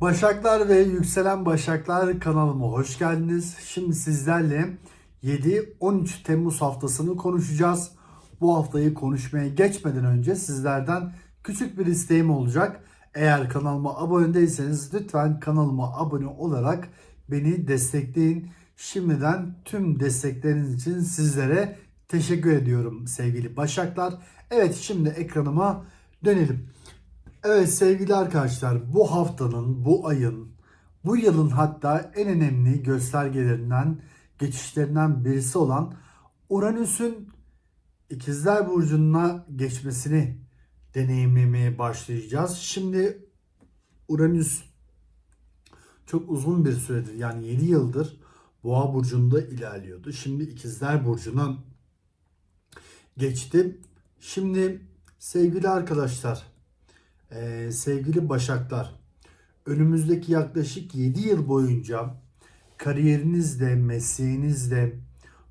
Başaklar ve Yükselen Başaklar kanalıma hoş geldiniz. Şimdi sizlerle 7-13 Temmuz haftasını konuşacağız. Bu haftayı konuşmaya geçmeden önce sizlerden küçük bir isteğim olacak. Eğer kanalıma abone değilseniz lütfen kanalıma abone olarak beni destekleyin. Şimdiden tüm destekleriniz için sizlere teşekkür ediyorum sevgili Başaklar. Evet şimdi ekranıma dönelim. Evet sevgili arkadaşlar bu haftanın, bu ayın, bu yılın hatta en önemli göstergelerinden, geçişlerinden birisi olan Uranüs'ün İkizler Burcu'na geçmesini deneyimlemeye başlayacağız. Şimdi Uranüs çok uzun bir süredir yani 7 yıldır Boğa Burcu'nda ilerliyordu. Şimdi İkizler Burcu'na geçti. Şimdi sevgili arkadaşlar ee, sevgili Başaklar, önümüzdeki yaklaşık 7 yıl boyunca kariyerinizde, mesleğinizde,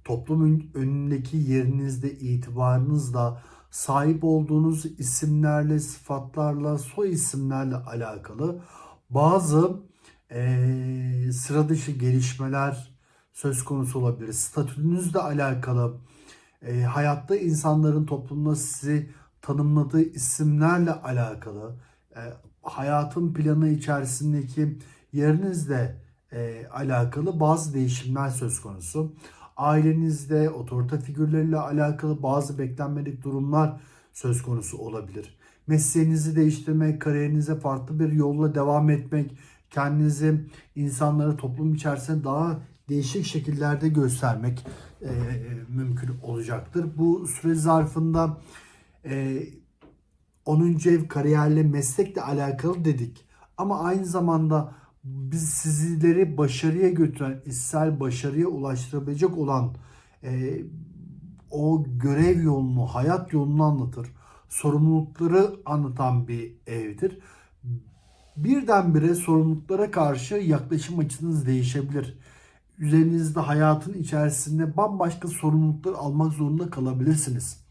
toplumun önündeki yerinizde, itibarınızla, sahip olduğunuz isimlerle, sıfatlarla, soy isimlerle alakalı bazı eee sıra dışı gelişmeler söz konusu olabilir. Statünüzle alakalı, e, hayatta insanların toplumda sizi tanımladığı isimlerle alakalı, e, hayatın planı içerisindeki yerinizle e, alakalı bazı değişimler söz konusu. Ailenizde otorite figürleriyle alakalı bazı beklenmedik durumlar söz konusu olabilir. Mesleğinizi değiştirmek, kariyerinize farklı bir yolla devam etmek, kendinizi insanları toplum içerisinde daha değişik şekillerde göstermek e, mümkün olacaktır. Bu süre zarfında e, 10. ev kariyerle meslekle alakalı dedik. Ama aynı zamanda biz sizleri başarıya götüren, içsel başarıya ulaştırabilecek olan e, o görev yolunu, hayat yolunu anlatır. Sorumlulukları anlatan bir evdir. Birdenbire sorumluluklara karşı yaklaşım açınız değişebilir. Üzerinizde hayatın içerisinde bambaşka sorumluluklar almak zorunda kalabilirsiniz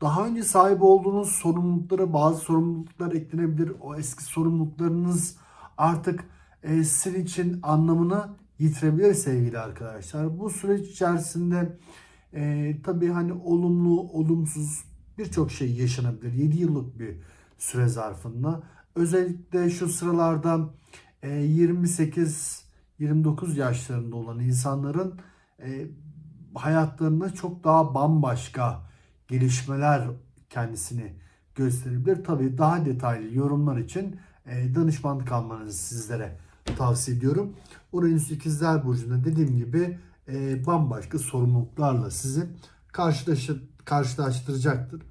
daha önce sahip olduğunuz sorumluluklara bazı sorumluluklar eklenebilir. O eski sorumluluklarınız artık e, sizin için anlamını yitirebilir sevgili arkadaşlar. Bu süreç içerisinde e, tabii hani olumlu, olumsuz birçok şey yaşanabilir. 7 yıllık bir süre zarfında. Özellikle şu sıralarda e, 28-29 yaşlarında olan insanların e, hayatlarında çok daha bambaşka gelişmeler kendisini gösterebilir. Tabii daha detaylı yorumlar için e, danışmanlık almanızı sizlere tavsiye ediyorum. Uranüs İkizler Burcu'nda dediğim gibi e, bambaşka sorumluluklarla sizi karşılaştır, karşılaştıracaktır.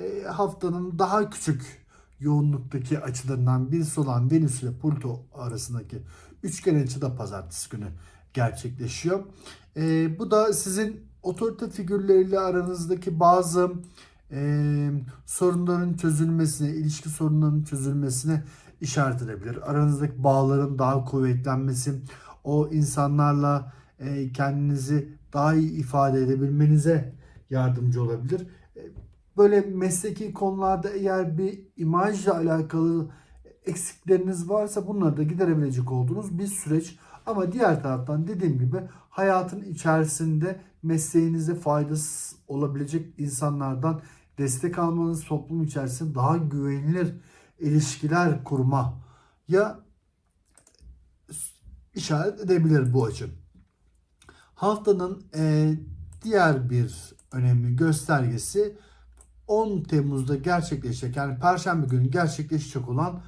E, haftanın daha küçük yoğunluktaki açılarından birisi olan Venüs ile Pluto arasındaki üçgen açı da pazartesi günü gerçekleşiyor. E, bu da sizin otorite figürleriyle aranızdaki bazı e, sorunların çözülmesine, ilişki sorunlarının çözülmesine işaret edebilir. Aranızdaki bağların daha kuvvetlenmesi, o insanlarla e, kendinizi daha iyi ifade edebilmenize yardımcı olabilir. E, böyle mesleki konularda eğer bir imajla alakalı eksikleriniz varsa bunları da giderebilecek olduğunuz bir süreç. Ama diğer taraftan dediğim gibi hayatın içerisinde mesleğinize faydası olabilecek insanlardan destek almanız toplum içerisinde daha güvenilir ilişkiler kurma ya işaret edebilir bu açı. Haftanın e, diğer bir önemli göstergesi 10 Temmuz'da gerçekleşecek yani Perşembe günü gerçekleşecek olan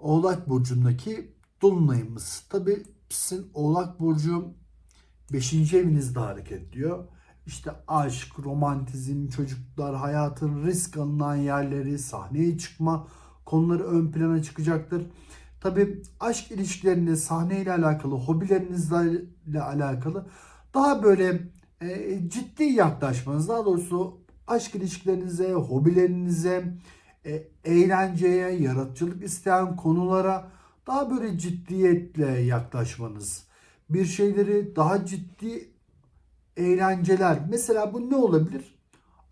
Oğlak Burcu'ndaki Dolunay'ımız. Tabi sizin Oğlak Burcu 5. evinizde hareket ediyor. İşte aşk, romantizm, çocuklar, hayatın risk alınan yerleri, sahneye çıkma konuları ön plana çıkacaktır. Tabi aşk ilişkilerinde sahneyle alakalı, hobilerinizle alakalı daha böyle e, ciddi yaklaşmanız, daha doğrusu aşk ilişkilerinize, hobilerinize, e, eğlenceye, yaratıcılık isteyen konulara daha böyle ciddiyetle yaklaşmanız, bir şeyleri daha ciddi eğlenceler. Mesela bu ne olabilir?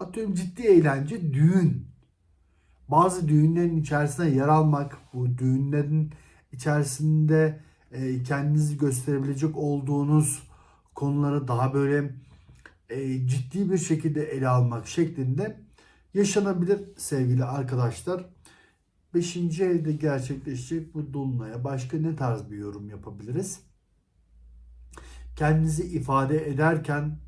Atıyorum ciddi eğlence, düğün. bazı düğünlerin içerisinde yer almak, bu düğünlerin içerisinde e, kendinizi gösterebilecek olduğunuz konuları daha böyle e, ciddi bir şekilde ele almak şeklinde yaşanabilir sevgili arkadaşlar. Beşinci evde gerçekleşecek bu dolunaya başka ne tarz bir yorum yapabiliriz? Kendinizi ifade ederken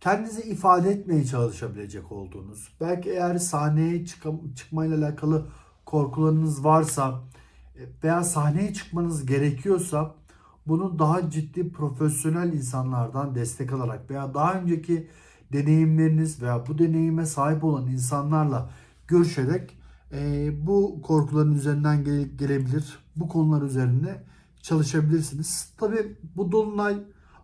kendinizi ifade etmeye çalışabilecek olduğunuz, belki eğer sahneye çıkam- çıkmayla alakalı korkularınız varsa e, veya sahneye çıkmanız gerekiyorsa bunu daha ciddi profesyonel insanlardan destek alarak veya daha önceki deneyimleriniz veya bu deneyime sahip olan insanlarla görüşerek e, bu korkuların üzerinden gele- gelebilir. Bu konular üzerinde çalışabilirsiniz. Tabi bu dolunay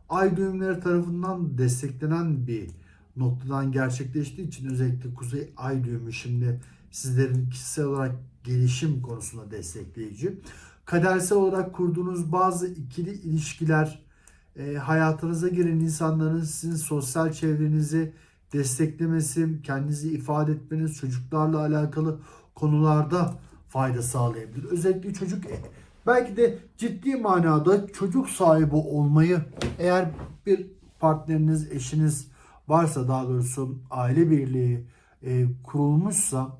ay düğümleri tarafından desteklenen bir noktadan gerçekleştiği için özellikle kuzey ay düğümü şimdi sizlerin kişisel olarak gelişim konusunda destekleyici. Kadersel olarak kurduğunuz bazı ikili ilişkiler, e, hayatınıza giren insanların sizin sosyal çevrenizi desteklemesi, kendinizi ifade etmeniz, çocuklarla alakalı konularda fayda sağlayabilir. Özellikle çocuk belki de ciddi manada çocuk sahibi olmayı eğer bir partneriniz, eşiniz varsa daha doğrusu aile birliği e, kurulmuşsa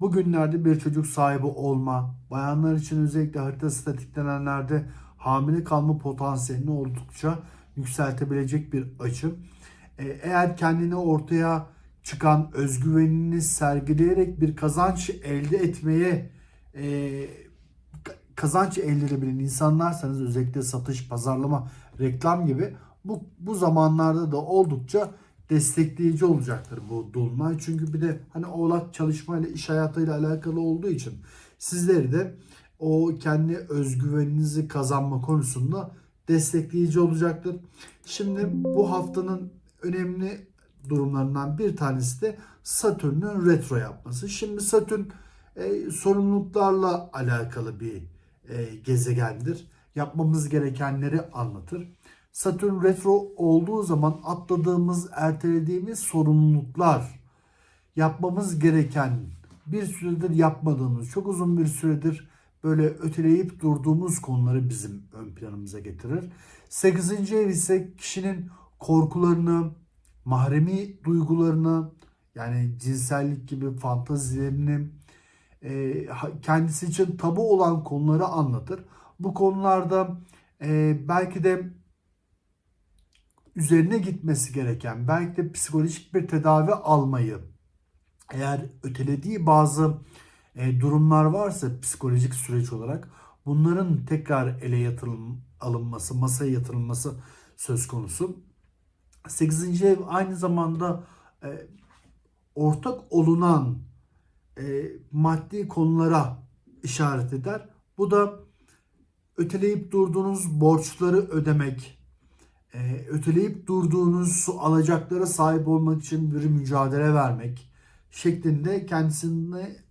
bugünlerde bir çocuk sahibi olma, bayanlar için özellikle harita statiklenenlerde hamile kalma potansiyelini oldukça yükseltebilecek bir açı. E, eğer kendini ortaya çıkan özgüvenini sergileyerek bir kazanç elde etmeye e, kazanç elde edebilen insanlarsanız özellikle satış, pazarlama, reklam gibi bu, bu zamanlarda da oldukça destekleyici olacaktır bu dolunay. Çünkü bir de hani oğlak çalışmayla iş hayatıyla alakalı olduğu için sizleri de o kendi özgüveninizi kazanma konusunda destekleyici olacaktır. Şimdi bu haftanın önemli durumlarından bir tanesi de Satürn'ün retro yapması. Şimdi Satürn e, sorumluluklarla alakalı bir e, gezegendir. Yapmamız gerekenleri anlatır. Satürn retro olduğu zaman atladığımız, ertelediğimiz sorumluluklar, yapmamız gereken, bir süredir yapmadığımız, çok uzun bir süredir böyle öteleyip durduğumuz konuları bizim ön planımıza getirir. 8. ev ise kişinin korkularını, mahremi duygularını, yani cinsellik gibi fantazilerini, e, kendisi için tabu olan konuları anlatır. Bu konularda e, belki de üzerine gitmesi gereken, belki de psikolojik bir tedavi almayı, eğer ötelediği bazı durumlar varsa psikolojik süreç olarak bunların tekrar ele yatırım alınması, masaya yatırılması söz konusu. 8. ev aynı zamanda e, ortak olunan e, maddi konulara işaret eder. Bu da öteleyip durduğunuz borçları ödemek, e, öteleyip durduğunuz alacaklara sahip olmak için bir mücadele vermek şeklinde kendisini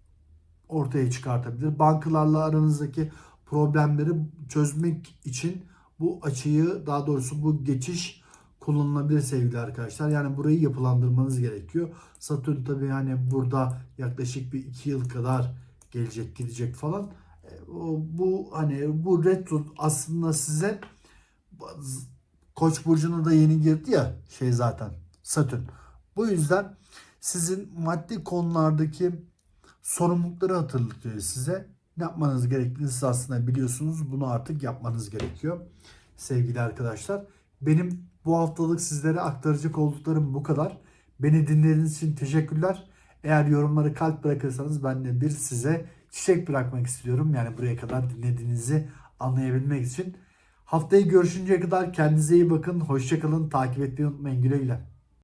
ortaya çıkartabilir. Bankalarla aranızdaki problemleri çözmek için bu açıyı daha doğrusu bu geçiş kullanılabilir sevgili arkadaşlar. Yani burayı yapılandırmanız gerekiyor. Satürn tabii yani burada yaklaşık bir iki yıl kadar gelecek gidecek falan. E, bu hani bu retro aslında size Koç burcuna da yeni girdi ya şey zaten Satürn. Bu yüzden sizin maddi konulardaki sorumlulukları hatırlatıyor size. Ne yapmanız gerektiğini siz aslında biliyorsunuz. Bunu artık yapmanız gerekiyor. Sevgili arkadaşlar. Benim bu haftalık sizlere aktaracak olduklarım bu kadar. Beni dinlediğiniz için teşekkürler. Eğer yorumları kalp bırakırsanız ben de bir size çiçek bırakmak istiyorum. Yani buraya kadar dinlediğinizi anlayabilmek için. Haftaya görüşünceye kadar kendinize iyi bakın. Hoşçakalın. Takip etmeyi unutmayın. Güle güle.